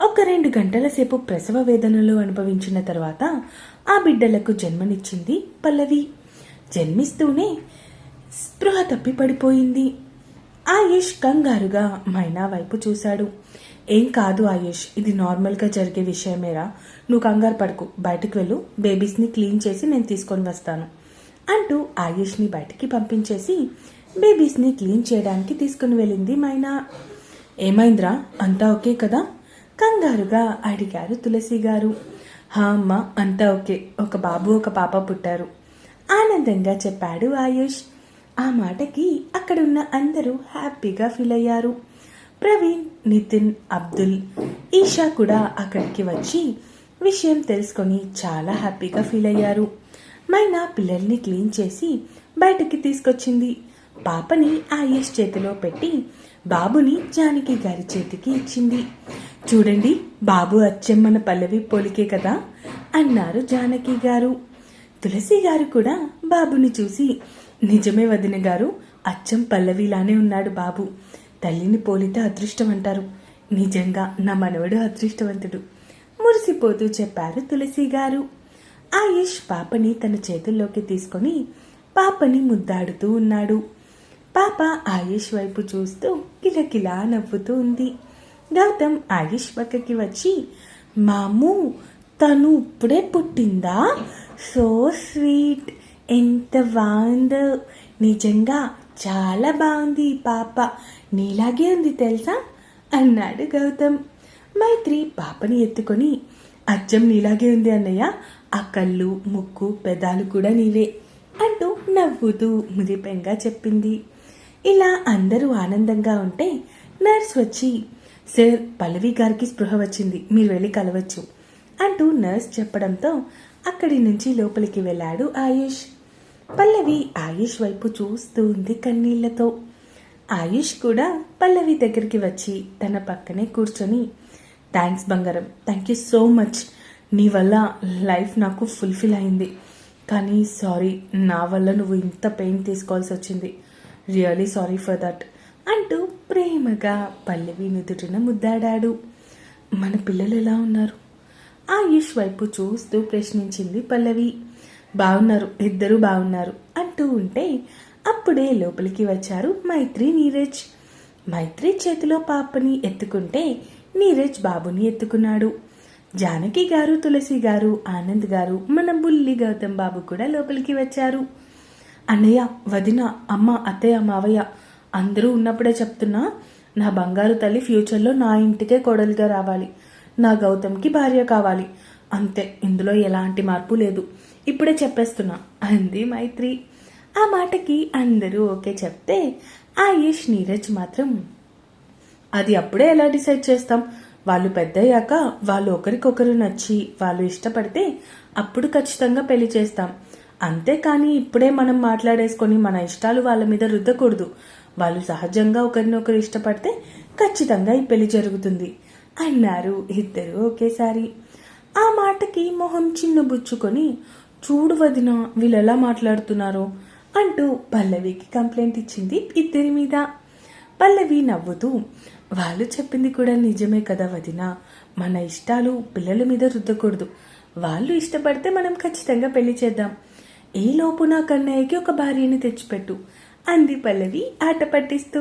ఒక రెండు గంటల సేపు ప్రసవ వేదనలు అనుభవించిన తర్వాత ఆ బిడ్డలకు జన్మనిచ్చింది పల్లవి. జన్మిస్తూనే స్పృహ తప్పి పడిపోయింది. ఆయుష్ కంగారుగా మైనా వైపు చూశాడు. ఏం కాదు ఆయుష్ ఇది నార్మల్గా జరిగే విషయమేరా. నువ్వు కంగారు పడుకు బయటకు వెళ్ళు బేబీస్ని క్లీన్ చేసి నేను తీసుకొని వస్తాను అంటూ ఆయుష్ని బయటికి పంపించేసి బేబీస్ని క్లీన్ చేయడానికి తీసుకుని వెళ్ళింది మైనా. ఏమైందిరా అంతా ఓకే కదా? కంగారుగా అడిగారు తులసి గారు. హా అమ్మ అంతా ఓకే. ఒక బాబు ఒక పాప పుట్టారు. ఆనందంగా చెప్పాడు ఆయుష్. ఆ మాటకి అక్కడున్న అందరూ హ్యాపీగా ఫీల్ అయ్యారు. ప్రవీణ్ నితిన్ అబ్దుల్ ఈషా కూడా అక్కడికి వచ్చి విషయం తెలుసుకొని చాలా హ్యాపీగా ఫీల్ అయ్యారు. మైనా పిల్లల్ని క్లీన్ చేసి బయటకి తీసుకొచ్చింది. పాపని ఆయుష్ చేతిలో పెట్టి బాబుని జానకి గారి చేతికి ఇచ్చింది. చూడండి బాబు అచ్చమ్మన పల్లవి పోలికే కదా అన్నారు జానకి గారు. తులసి గారు కూడా బాబుని చూసి నిజమే వదిన గారు అచ్చం పల్లవిలానే ఉన్నాడు బాబు. తల్లిని పోలితే అదృష్టం అంటారు. నిజంగా నా మనవడు అదృష్టవంతుడు. మురిసిపోతూ చెప్పారు తులసి గారు. ఆయుష్ పాపని తన చేతుల్లోకి తీసుకొని పాపని ముద్దాడుతూ ఉన్నాడు. పాప ఆయుష్ వైపు చూస్తూ కిలకిలా నవ్వుతూ ఉంది గౌతమ్ ఆయుష్ పక్కకి వచ్చి మాము తను ఇప్పుడే పుట్టిందా? సో స్వీట్ ఎంత బాగుందో. నిజంగా చాలా బాగుంది ఈ పాప. నీలాగే ఉంది తెలుసా? అన్నాడు గౌతమ్. మైత్రి పాపని ఎత్తుకొని అచ్చం నీలాగే ఉంది అన్నయ్య. ఆ కళ్ళు ముక్కు పెదాలు కూడా నీవే అంటూ నవ్వుతూ ముదిపెంగా చెప్పింది. ఇలా అందరూ ఆనందంగా ఉంటే నర్స్ వచ్చి సార్ పల్లవి గారికి స్పృహ వచ్చింది మీరు వెళ్ళి కలవచ్చు అంటూ నర్స్ చెప్పడంతో అక్కడి నుంచి లోపలికి వెళ్ళాడు ఆయుష్. పల్లవి ఆయుష్ వైపు చూస్తూ ఉంది కన్నీళ్ళతో. ఆయుష్ కూడా పల్లవి దగ్గరికి వచ్చి తన పక్కనే కూర్చొని థ్యాంక్స్ బంగారం థ్యాంక్ యూ సో మచ్. నీ వల్ల లైఫ్ నాకు ఫుల్ఫిల్ అయింది. కానీ సారీ నా వల్ల నువ్వు ఇంత పెయిన్ తీసుకోవాల్సి వచ్చింది. రియలీ సారీ ఫర్ దట్ అంటూ ప్రేమగా పల్లవి నుదుటిన ముద్దాడాడు. మన పిల్లలు ఎలా ఉన్నారు? ఆయుష్ వైపు చూస్తూ ప్రశ్నించింది పల్లవి. బాగున్నారు ఇద్దరు బాగున్నారు అంటూ ఉంటే అప్పుడే లోపలికి వచ్చారు మైత్రి నీరజ్. మైత్రి చేతిలో పాపని ఎత్తుకుంటే నీరజ్ బాబుని ఎత్తుకున్నాడు. జానకి గారు తులసి గారు ఆనంద్ గారు మన బుల్లి గౌతమ్ బాబు కూడా లోపలికి వచ్చారు. అన్నయ్య వదిన అమ్మ అత్తయ్య మావయ్య అందరూ ఉన్నప్పుడే చెప్తున్నా నా బంగారు తల్లి ఫ్యూచర్లో నా ఇంటికే కోడలిగా రావాలి. నా గౌతమ్కి భార్య కావాలి. అంతే ఇందులో ఎలాంటి మార్పు లేదు. ఇప్పుడే చెప్పేస్తున్నా అంది మైత్రి. ఆ మాటకి అందరూ ఓకే చెప్తే ఆయుష్ నీరజ్ మాత్రం అది అప్పుడే ఎలా డిసైడ్ చేస్తాం? వాళ్ళు పెద్దయ్యాక వాళ్ళు ఒకరికొకరు నచ్చి వాళ్ళు ఇష్టపడితే అప్పుడు ఖచ్చితంగా పెళ్ళి చేస్తాం. అంతేకాని ఇప్పుడే మనం మాట్లాడేసుకొని మన ఇష్టాలు వాళ్ళ మీద రుద్దకూడదు. వాళ్ళు సహజంగా ఒకరినొకరు ఇష్టపడితే ఖచ్చితంగా ఈ పెళ్ళి జరుగుతుంది అన్నారు ఇద్దరు ఒకేసారి. ఆ మాటకి మొహం చిన్నబుచ్చుకొని చూడు వదిన వీళ్ళు ఎలా మాట్లాడుతున్నారో అంటూ పల్లవికి కంప్లైంట్ ఇచ్చింది ఇద్దరి మీద. పల్లవి నవ్వుతూ వాళ్ళు చెప్పింది కూడా నిజమే కదా వదిన. మన ఇష్టాలు పిల్లల మీద రుద్దకూడదు. వాళ్ళు ఇష్టపడితే మనం ఖచ్చితంగా పెళ్ళి చేద్దాం. ఈ లోపు నా కన్నయ్యకి ఒక భార్యని తెచ్చిపెట్టు అంది పల్లవి ఆట పట్టిస్తూ.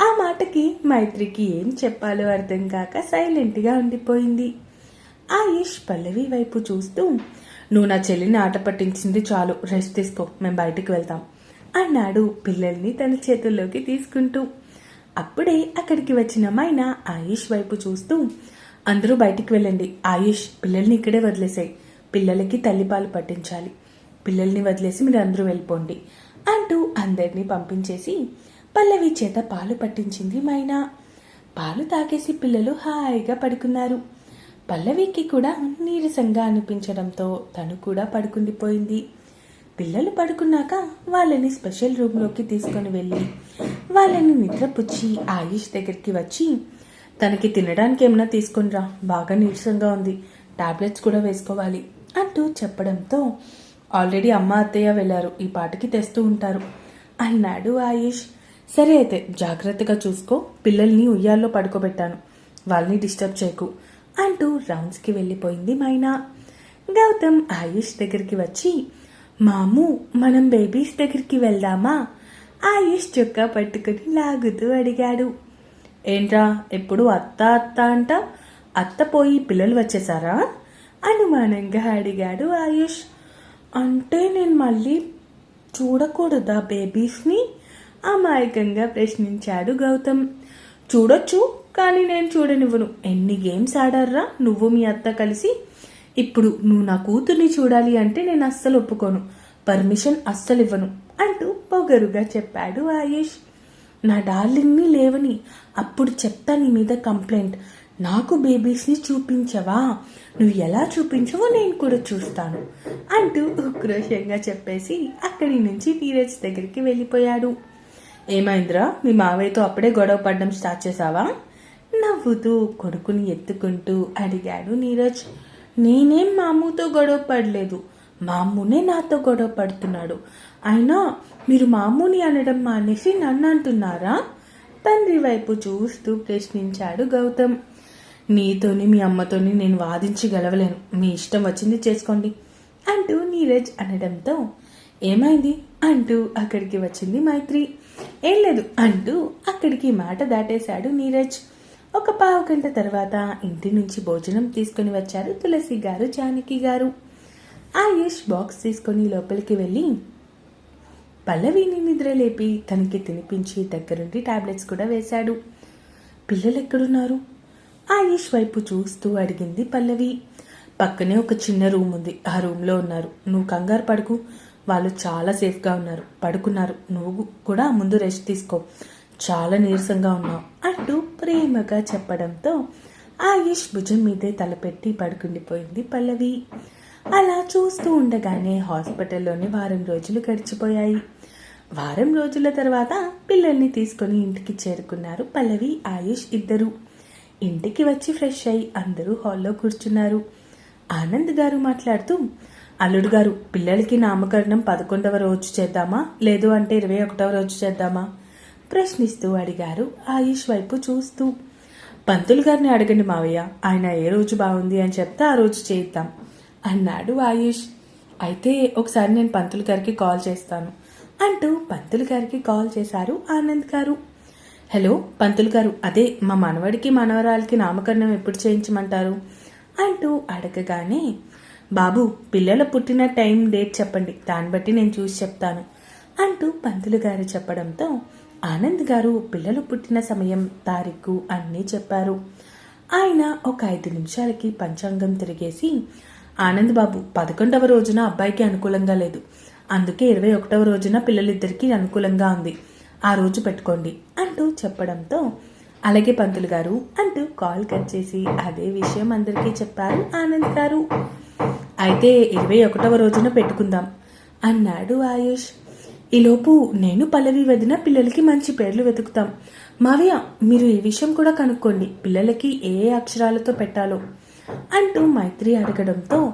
ఆ మాటకి మైత్రికి ఏం చెప్పాలో అర్థం కాక సైలెంట్గా ఉండిపోయింది. ఆయుష్ పల్లవి వైపు చూస్తూ నువ్వు నా చెల్లిని ఆట పట్టించింది చాలు రెస్ట్ తీసుకో మేము బయటికి వెళ్తాం అన్నాడు పిల్లల్ని తన చేతుల్లోకి తీసుకుంటూ. అప్పుడే అక్కడికి వచ్చిన మైనా ఆయుష్ వైపు చూస్తూ అందరూ బయటికి వెళ్ళండి ఆయుష్ పిల్లల్ని ఇక్కడే వదిలేసాయి పిల్లలకి తల్లిపాలు పట్టించాలి పిల్లల్ని వదిలేసి మీరు అందరూ వెళ్ళిపోండి అంటూ అందరినీ పంపించేసి పల్లవి చేత పాలు పట్టించింది మైనా. పాలు తాగేసి పిల్లలు హాయిగా పడుకున్నారు. పల్లవికి కూడా నీరసంగా అనిపించడంతో తను కూడా పడుకుండిపోయింది. పిల్లలు పడుకున్నాక వాళ్ళని స్పెషల్ రూమ్లోకి తీసుకొని వెళ్ళి వాళ్ళని నిద్రపుచ్చి ఆయుష్ దగ్గరికి వచ్చి తనకి తినడానికి ఏమైనా తీసుకునిరా బాగా నీరసంగా ఉంది టాబ్లెట్స్ కూడా వేసుకోవాలి అంటూ చెప్పడంతో ఆల్రెడీ అమ్మ అత్తయ్య వెళ్ళారు. ఈ పాటకి తెస్తూ ఉంటారు. అన్నాడు ఆయుష్. సరే అయితే జాగ్రత్తగా చూసుకో. పిల్లల్ని ఉయ్యాల్లో పడుకోబెట్టాను. వాళ్ళని డిస్టర్బ్ చేయకు అంటూ రౌండ్స్కి వెళ్ళిపోయింది మైనా. గౌతమ్ ఆయుష్ దగ్గరికి వచ్చి మాము మనం బేబీస్ దగ్గరికి వెళ్దామా? ఆయుష్ చొక్కా పట్టుకుని లాగుతూ అడిగాడు. ఏంట్రా ఎప్పుడు అత్త అత్త అంట? అత్త పోయి పిల్లలు వచ్చేసారా? అనుమానంగా అడిగాడు ఆయుష్. అంటే నేను మళ్ళీ చూడకూడదా బేబీస్ని? అమాయకంగా ప్రశ్నించాడు గౌతమ్. చూడొచ్చు కానీ నేను చూడనివ్వను. ఎన్ని గేమ్స్ ఆడారా నువ్వు మీ అత్త కలిసి? ఇప్పుడు నువ్వు నా కూతుర్ని చూడాలి అంటే నేను అస్సలు ఒప్పుకోను. పర్మిషన్ అస్సలు ఇవ్వను అంటూ పొగరుగా చెప్పాడు ఆయుష్. నా డార్లింగ్ని లేవని అప్పుడు చెప్తా నీ మీద కంప్లైంట్. నాకు బేబీస్ని చూపించవా? నువ్వు ఎలా చూపించవో నేను కూడా చూస్తాను అంటూ ఉక్రోషంగా చెప్పేసి అక్కడి నుంచి నీరజ్ దగ్గరికి వెళ్ళిపోయాడు. ఏమైందిరా మీ మావయ్యతో అప్పుడే గొడవ పడడం స్టార్ట్ చేసావా నవ్వుతూ కొడుకుని ఎత్తుకుంటూ అడిగాడు నీరజ్. నేనేం మామూతో గొడవ పడలేదు. మామూనే నాతో గొడవ పడుతున్నాడు. అయినా మీరు మామూని అనడం మానేసి నన్ను అంటున్నారా? తండ్రి వైపు చూస్తూ ప్రశ్నించాడు గౌతమ్. నీతోని మీ అమ్మతోని నేను వాదించి గెలవలేను. మీ ఇష్టం వచ్చింది చేసుకోండి అంటూ నీరజ్ అనడంతో ఏమైంది? అంటూ అక్కడికి వచ్చింది మైత్రి. ఏం లేదు అంటూ అక్కడికి మాట దాటేశాడు నీరజ్. ఒక పావు గంట తర్వాత ఇంటి నుంచి భోజనం తీసుకుని వచ్చారు తులసి గారు జానకి గారు. ఆయుష్ బాక్స్ తీసుకొని లోపలికి వెళ్ళి పల్లవిని నిద్రలేపి తనకి తినిపించి దగ్గరుండి టాబ్లెట్స్ కూడా వేశాడు. పిల్లలు ఎక్కడున్నారు? ఆయుష్ వైపు చూస్తూ అడిగింది పల్లవి. పక్కనే ఒక చిన్న రూమ్ ఉంది. ఆ రూమ్లో ఉన్నారు. నువ్వు కంగారు పడుకు. వాళ్ళు చాలా సేఫ్గా ఉన్నారు. పడుకున్నారు. నువ్వు కూడా ముందు రెస్ట్ తీసుకో. చాలా నీరసంగా ఉన్నావు అంటూ ప్రేమగా చెప్పడంతో ఆయుష్ భుజం మీదే తలపెట్టి పడుకుండిపోయింది పల్లవి. అలా చూస్తూ ఉండగానే హాస్పిటల్లోనే వారం రోజులు గడిచిపోయాయి. వారం రోజుల తర్వాత పిల్లల్ని తీసుకొని ఇంటికి చేరుకున్నారు పల్లవి ఆయుష్ ఇద్దరు. ఇంటికి వచ్చి ఫ్రెష్ అయి అందరూ హాల్లో కూర్చున్నారు. ఆనంద్ గారు మాట్లాడుతూ అల్లుడు గారు పిల్లలకి నామకరణం పదకొండవ రోజు చేద్దామా? లేదు అంటే ఇరవై ఒకటవ రోజు చేద్దామా? ప్రశ్నిస్తూ అడిగారు ఆయుష్ వైపు చూస్తూ. పంతులు గారిని అడగండి మావయ్య ఆయన ఏ రోజు బాగుంది అని చెప్తే ఆ రోజు చేద్దాం అన్నాడు ఆయుష్. అయితే ఒకసారి నేను పంతులు గారికి కాల్ చేస్తాను అంటూ పంతులు గారికి కాల్ చేశారు ఆనంద్ గారు. హలో పంతులు గారు. అదే మా మనవడికి మనవరాలకి నామకరణం ఎప్పుడు చేయించమంటారు? అంటూ అడగగానే బాబు పిల్లల పుట్టిన టైం డేట్ చెప్పండి. దాన్ని బట్టి నేను చూసి చెప్తాను అంటూ పంతులు గారు చెప్పడంతో ఆనంద్ గారు పిల్లలు పుట్టిన సమయం తారీఖు అన్నీ చెప్పారు. ఆయన ఒక ఐదు నిమిషాలకి పంచాంగం తిరిగేసి ఆనంద్ బాబు పదకొండవ రోజున అబ్బాయికి అనుకూలంగా లేదు. అందుకే ఇరవై ఒకటవ రోజున పిల్లలిద్దరికీ అనుకూలంగా ఉంది. ఆ రోజు పెట్టుకోండి. అంటూ చెప్పడంతో అలాగే పంతులు గారు అంటూ కాల్ కట్ చేసి అదే విషయం అందరికీ చెప్పారు ఆనంద్ గారు. అయితే ఇరవై ఒకటవ రోజున పెట్టుకుందాం అన్నాడు ఆయుష్. ఈలోపు నేను పల్లవి వదిన పిల్లలకి మంచి పేర్లు వెతుకుతాం. మావయ్య మీరు ఈ విషయం కూడా కనుక్కోండి. పిల్లలకి ఏ ఏ అక్షరాలతో పెట్టాలో అంటూ మైత్రి అడగడంతో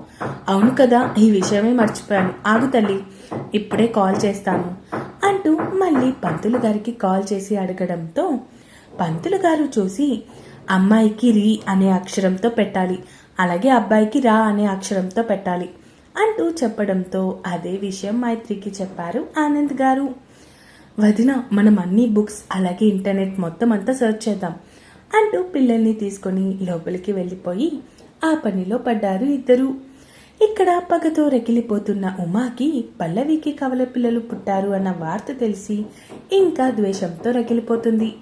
అవును కదా ఈ విషయమే మర్చిపోయాను. ఆగు తల్లి ఇప్పుడే కాల్ చేస్తాను. అంటూ మళ్ళీ పంతులు గారికి కాల్ చేసి అడగడంతో పంతులు గారు చూసి అమ్మాయికి రీ అనే అక్షరంతో పెట్టాలి అలాగే అబ్బాయికి రా అనే అక్షరంతో పెట్టాలి అంటూ చెప్పడంతో అదే విషయం మైత్రికి చెప్పారు ఆనంద్ గారు. వదిన మనం అన్ని బుక్స్ అలాగే ఇంటర్నెట్ మొత్తం అంతా సెర్చ్ చేద్దాం అంటూ పిల్లల్ని తీసుకొని లోపలికి వెళ్ళిపోయి ఆ పనిలో పడ్డారు ఇద్దరు. ఇక్కడ పగతో రెకిలిపోతున్న ఉమాకి పల్లవికి కవల పిల్లలు పుట్టారు అన్న వార్త తెలిసి ఇంకా ద్వేషంతో రగిలిపోతుంది.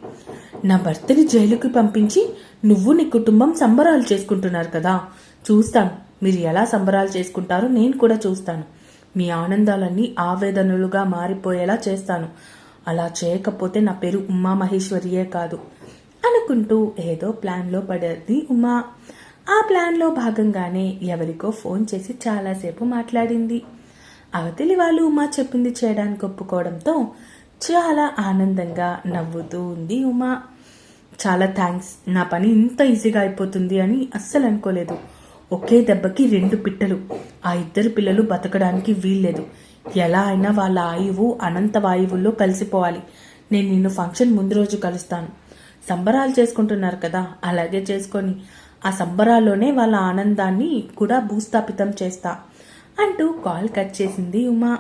నా భర్తని జైలుకి పంపించి నువ్వు నీ కుటుంబం సంబరాలు చేసుకుంటున్నారు కదా. చూస్తాను మీరు ఎలా సంబరాలు చేసుకుంటారో నేను కూడా చూస్తాను. మీ ఆనందాలన్నీ ఆవేదనలుగా మారిపోయేలా చేస్తాను. అలా చేయకపోతే నా పేరు ఉమా మహేశ్వరియే కాదు. అనుకుంటూ ఏదో ప్లాన్లో పడేది ఉమా. ఆ ప్లాన్లో భాగంగానే ఎవరికో ఫోన్ చేసి చాలాసేపు మాట్లాడింది. అవతలి వాళ్ళు ఉమా చెప్పింది చేయడానికి ఒప్పుకోవడంతో చాలా ఆనందంగా నవ్వుతూ ఉంది ఉమా. చాలా థ్యాంక్స్ నా పని ఇంత ఈజీగా అయిపోతుంది అని అస్సలు అనుకోలేదు. ఒకే దెబ్బకి రెండు పిట్టలు. ఆ ఇద్దరు పిల్లలు బతకడానికి వీల్లేదు. ఎలా అయినా వాళ్ళ ఆయువు అనంత వాయువుల్లో కలిసిపోవాలి. నేను నిన్ను ఫంక్షన్ ముందు రోజు కలుస్తాను. సంబరాలు చేసుకుంటున్నారు కదా అలాగే చేసుకొని ఆ సంబరాల్లోనే వాళ్ళ ఆనందాన్ని కూడా భూస్థాపితం చేస్తా అంటూ కాల్ కట్ చేసింది ఉమా.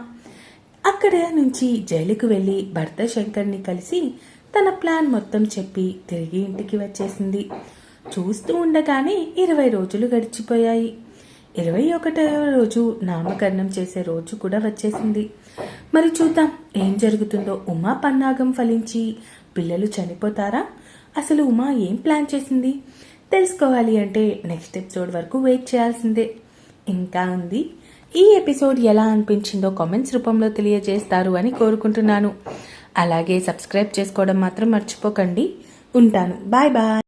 అక్కడ నుంచి జైలుకు వెళ్ళి భర్త శంకర్ని కలిసి తన ప్లాన్ మొత్తం చెప్పి తిరిగి ఇంటికి వచ్చేసింది. చూస్తూ ఉండగానే ఇరవై రోజులు గడిచిపోయాయి. ఇరవై ఒకటవ రోజు నామకరణం చేసే రోజు కూడా వచ్చేసింది. మరి చూద్దాం ఏం జరుగుతుందో? ఉమా పన్నాగం ఫలించి పిల్లలు చనిపోతారా? అసలు ఉమా ఏం ప్లాన్ చేసింది? తెలుసుకోవాలి అంటే నెక్స్ట్ ఎపిసోడ్ వరకు వెయిట్ చేయాల్సిందే. ఇంకా ఉంది. ఈ ఎపిసోడ్ ఎలా అనిపించిందో కామెంట్స్ రూపంలో తెలియజేస్తారు అని కోరుకుంటున్నాను. అలాగే సబ్స్క్రైబ్ చేసుకోవడం మాత్రం మర్చిపోకండి. ఉంటాను. Bye bye